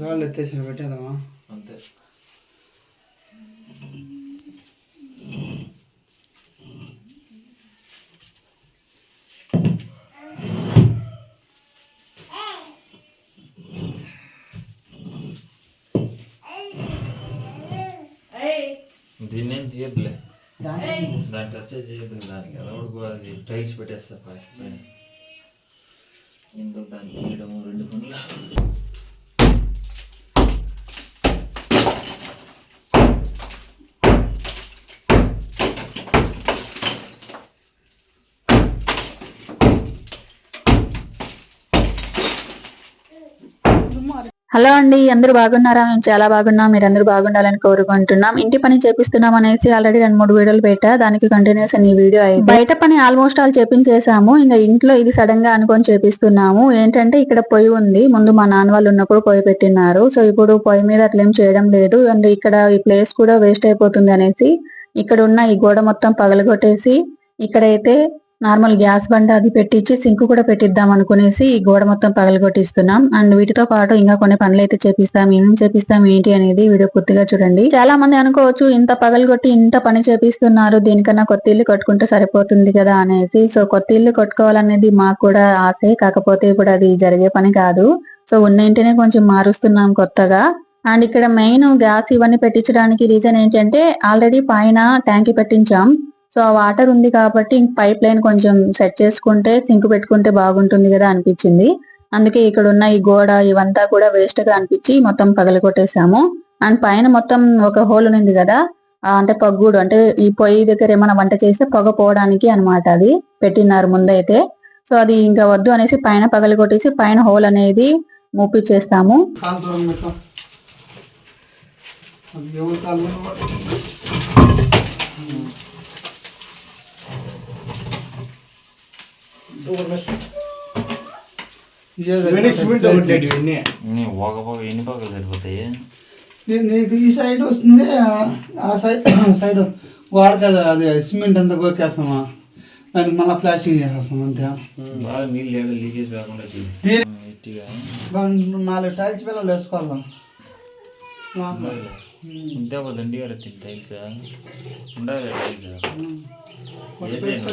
రాళ్ళు ఎత్తేసిన పెట్టేద్దామా? అంతే. దీన్ని ఏం తీయద్దులే దాంట్లో వచ్చే చేయద్దు దానికి. అదొకటి అది టైల్స్ పెట్టేస్తారు పై పైన ఎందుకు దాన్ని తీయడము? రెండు పనులు. హలో అండి అందరూ బాగున్నారా? మేము చాలా బాగున్నాం మీరు బాగుండాలని కోరుకుంటున్నాం. ఇంటి పని చేపిస్తున్నాం అనేసి ఆల్రెడీ రెండు మూడు వీడియోలు పెట్టా. దానికి కంటిన్యూస్ ఈ వీడియో అయితే బయట పని ఆల్మోస్ట్ ఆల్ చేపించేసాము ఇంకా ఇంట్లో ఇది సడన్గా అనుకొని చేపిస్తున్నాము. ఏంటంటే ఇక్కడ పొయ్యి ఉంది. ముందు మా నాన్న వాళ్ళు ఉన్నప్పుడు పొయ్యి పెట్టినారు. సో ఇప్పుడు పొయ్యి మీద అట్లేం చేయడం లేదు. అండ్ ఇక్కడ ఈ ప్లేస్ కూడా వేస్ట్ అయిపోతుంది అనేసి ఇక్కడ ఉన్న ఈ గోడ మొత్తం పగలగొట్టేసి ఇక్కడైతే నార్మల్ గ్యాస్ బండ అది పెట్టించి సింక్ కూడా పెట్టిద్దాం అనుకునేసి ఈ గోడ మొత్తం పగలగొట్టిస్తున్నాం. అండ్ వీటితో పాటు ఇంకా కొన్ని పనులు అయితే చేపిస్తాం. ఏమేమి చేపిస్తాం ఏంటి అనేది వీడియో పూర్తిగా చూడండి. చాలా మంది అనుకోవచ్చు ఇంత పగలగొట్టి ఇంత పని చేపిస్తున్నారు దీనికన్నా కొత్త ఇల్లు కట్టుకుంటే సరిపోతుంది కదా అనేసి. సో కొత్త ఇల్లు కట్టుకోవాలనేది మాకు కూడా ఆశే. కాకపోతే ఇప్పుడు అది జరిగే పని కాదు. సో ఉన్న ఇంటినే కొంచెం మారుస్తున్నాం కొత్తగా. అండ్ ఇక్కడ మెయిన్ గ్యాస్ ఇవన్నీ పెట్టించడానికి రీజన్ ఏంటంటే ఆల్రెడీ పైన ట్యాంక్ పెట్టించాం. సో ఆ వాటర్ ఉంది కాబట్టి పైప్ లైన్ కొంచెం సెట్ చేసుకుంటే సింక్ పెట్టుకుంటే బాగుంటుంది కదా అనిపించింది. అందుకే ఇక్కడ ఉన్న ఈ గోడ ఇవంతా కూడా వేస్ట్గా అనిపించి మొత్తం పగలగొట్టేశాము అండ్ పైన మొత్తం ఒక హోల్ ఉంది కదా అంటే పగ్గుడు అంటే ఈ పొయ్యి దగ్గర ఏమైనా వంట చేస్తే పొగ పోవడానికి అన్నమాట అది పెట్టినారు ముందైతే. సో అది ఇంకా వద్దు అనేసి పైన పగలగొట్టేసి పైన హోల్ అనేది మూపిచ్చేస్తాము. కాలు దూరం పెట్టు అది ఎవరి కాలు మీద పడు. దూరం పెట్టు. ఇదే ఇవన్నీ సిమెంట్ సరిపోతుంది. అవుట్లెట్ ఇవన్నీ నీ ఒక ఎన్ని పక్కలు సరిపోతాయి? నీకు ఈ సైడ్ వస్తుంది ఆ- సైడ్ సైడ్ వాడక అది సిమెంట్ అంతా గోకేస్తామా దానికి మళ్ళీ ప్లాస్టింగ్ చేసేస్తాం అంతే. బాగా నీళ్ళు లీకేజ్ కాకుండా నాలుగు టైల్స్ పిల్లలు వేసుకోవాలి? ఉంటే ఒక దండి గారు తెలుసా ఉండాలి తెలుసా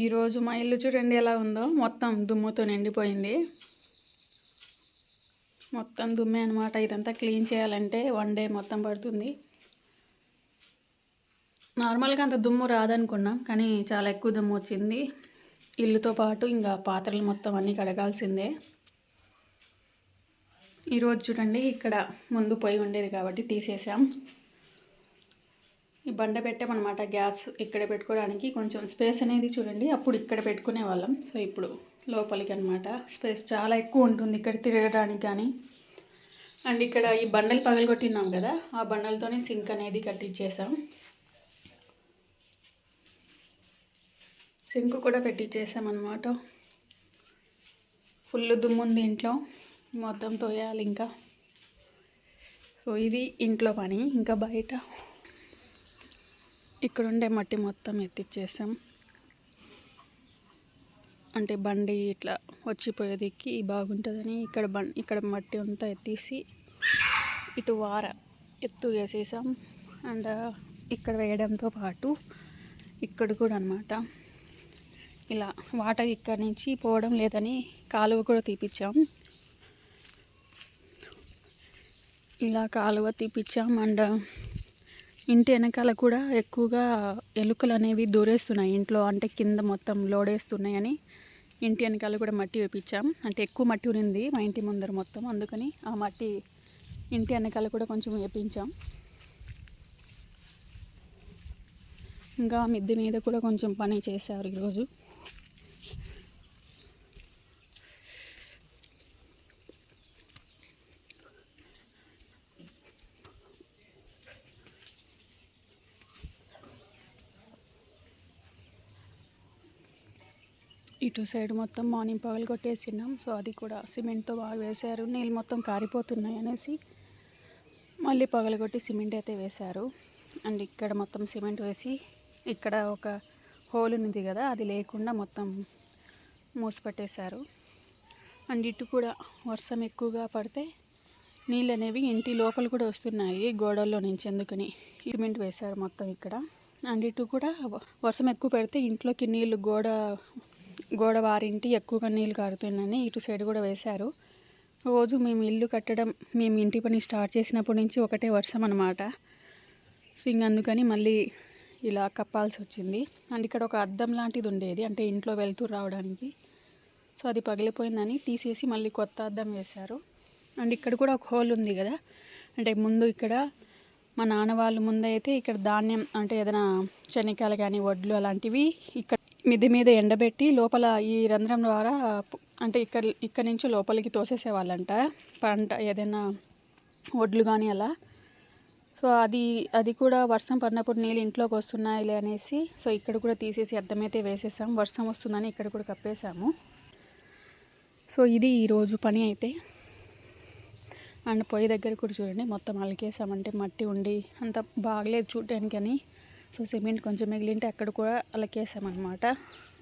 ఈరోజు మా ఇల్లు చూడండి ఎలా ఉందో. మొత్తం దుమ్ముతో నిండిపోయింది. మొత్తం దుమ్మే అనమాట ఇదంతా క్లీన్ చేయాలంటే వన్ డే మొత్తం పడుతుంది. నార్మల్గా అంత దుమ్ము రాదనుకున్నాం కానీ చాలా ఎక్కువ దుమ్ము వచ్చింది. ఇల్లుతో పాటు ఇంకా పాత్రలు మొత్తం అన్నీ కడగాల్సిందే. ఈరోజు చూడండి ఇక్కడ ముందు పొయ్యి ఉండేది కాబట్టి తీసేసాం ఈ బండ పెట్టామన్నమాట గ్యాస్ ఇక్కడ పెట్టుకోవడానికి. కొంచెం స్పేస్ అనేది చూడండి అప్పుడు ఇక్కడ పెట్టుకునే వాళ్ళం. సో ఇప్పుడు లోపలికి అనమాట స్పేస్ చాలా ఎక్కువ ఉంటుంది ఇక్కడ తిరగడానికి కానీ. అండ్ ఇక్కడ ఈ బండలు పగలగొట్టినాం కదా ఆ బండలతోనే సింక్ అనేది కట్టించేసాం సింక్ కూడా పెట్టించేసాం అనమాట ఫుల్ దుమ్ముంది ఇంట్లో. మొత్తం తోయాలి ఇంకా. సో ఇది ఇంట్లో పని. ఇంకా బయట ఇక్కడ ఉండే మట్టి మొత్తం ఎత్తిచ్చేసాం. అంటే బండి ఇట్లా వచ్చిపోయేదికి బాగుంటుందని ఇక్కడ బం ఇక్కడ మట్టి అంతా ఎత్తేసి ఇటు వార ఎత్తు వేసేసాం అండ్ ఇక్కడ వేయడంతో పాటు ఇక్కడ కూడా అనమాట ఇలా వాటర్ ఇక్కడ నుంచి పోవడం లేదని కాలువ కూడా తీపిచ్చాం. ఇలా కాలువ తీపిచ్చాం. అండ్ ఇంటి వెనకాల కూడా ఎక్కువగా ఎలుకలు అనేవి దూరేస్తున్నాయి. ఇంట్లో అంటే కింద మొత్తం లోడేస్తున్నాయని ఇంటి వెనకాల కూడా మట్టి వేపించాం. అంటే ఎక్కువ మట్టి ఉంది మా ఇంటి ముందర మొత్తం. అందుకని ఆ మట్టి ఇంటి వెనకాల కూడా కొంచెం వేపించాం. ఇంకా మిద్దె మీద కూడా కొంచెం పని చేశారు ఈరోజు. ఇటు సైడ్ మొత్తం మార్నింగ్ పగలు కొట్టేసినాం. సో అది కూడా సిమెంట్తో బాగా వేశారు. నీళ్ళు మొత్తం కారిపోతున్నాయి అనేసి మళ్ళీ పగలగొట్టి సిమెంట్ అయితే వేశారు. అండ్ ఇక్కడ మొత్తం సిమెంట్ వేసి ఇక్కడ ఒక హోల్ ఉంది కదా అది లేకుండా మొత్తం మూసిపెట్టేశారు. అండ్ ఇటు కూడా వర్షం ఎక్కువగా పడితే నీళ్ళు అనేవి ఇంటి లోపల కూడా వస్తున్నాయి గోడల్లో నుంచి ఎందుకని సిమెంట్ వేశారు మొత్తం ఇక్కడ. అండ్ ఇటు కూడా వర్షం ఎక్కువ పెడితే ఇంట్లోకి నీళ్ళు గోడ గోడ వారింటి ఎక్కువగా నీళ్ళు కారుతున్నాయని ఇటు సైడ్ కూడా వేశారు. రోజు మేము ఇల్లు కట్టడం మేము ఇంటి పని స్టార్ట్ చేసినప్పటి నుంచి ఒకటే వర్షం అన్నమాట. సో ఇంక అందుకని మళ్ళీ ఇలా కప్పాల్సి వచ్చింది. అండ్ ఇక్కడ ఒక అద్దం లాంటిది ఉండేది అంటే ఇంట్లో వెళ్తూ రావడానికి. సో అది పగిలిపోయిందని తీసేసి మళ్ళీ కొత్త అద్దం వేశారు. అండ్ ఇక్కడ కూడా ఒక హోల్ ఉంది కదా అంటే ముందు ఇక్కడ మా నాన్న వాళ్ళు ముందైతే ఇక్కడ ధాన్యం అంటే ఏదైనా శనగకాయలు కానీ వడ్లు అలాంటివి ఇక్కడ మిద్దె మీద ఎండబెట్టి లోపల ఈ రంధ్రం ద్వారా అంటే ఇక్కడ ఇక్కడ నుంచి లోపలికి తోసేసేవాళ్ళంట. పంట ఏదైనా వడ్లు కానీ అలా. సో అది అది కూడా వర్షం పడినప్పుడు నీళ్ళు ఇంట్లోకి వస్తున్నాయిలే అనేసి సో ఇక్కడ కూడా తీసేసి అద్దమైతే వేసేసాం. వర్షం వస్తుందని ఇక్కడ కూడా కప్పేసాము సో ఇది ఈరోజు పని అయితే. అండ్ పొయ్యి దగ్గర కూడా చూడండి మొత్తం అలికేసామంటే మట్టి ఉండి అంత బాగలేదు చూడడానికి అని సో సిమెంట్ కొంచెం మిగిలింటే అక్కడ కూడా అలకేసామన్నమాట.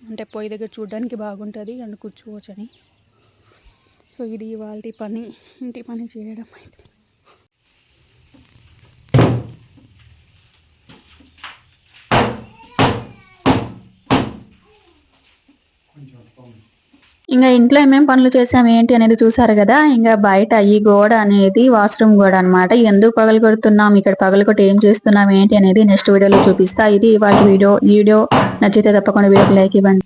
అంటే పొయ్యి దగ్గర చూడడానికి బాగుంటుంది అండ్ కూర్చోవచ్చని. సో ఇది ఇవాళ పని ఇంటి పని చేయడం అయితే. ఇంకా ఇంట్లో ఏమేమి పనులు చేసాం ఏంటి అనేది చూసారు కదా? ఇంకా బయట ఈ గోడ అనేది వాష్రూమ్ గోడ అన్నమాట. ఎందుకు పగలు కొడుతున్నాం? ఇక్కడ పగలు కొట్టి ఏం చేస్తున్నాం ఏంటి అనేది నెక్స్ట్ వీడియోలో చూపిస్తా. ఇది ఇవాళ వీడియో. ఈ వీడియో నచ్చితే తప్పకుండా వీడియోకి లైక్ ఇవ్వండి.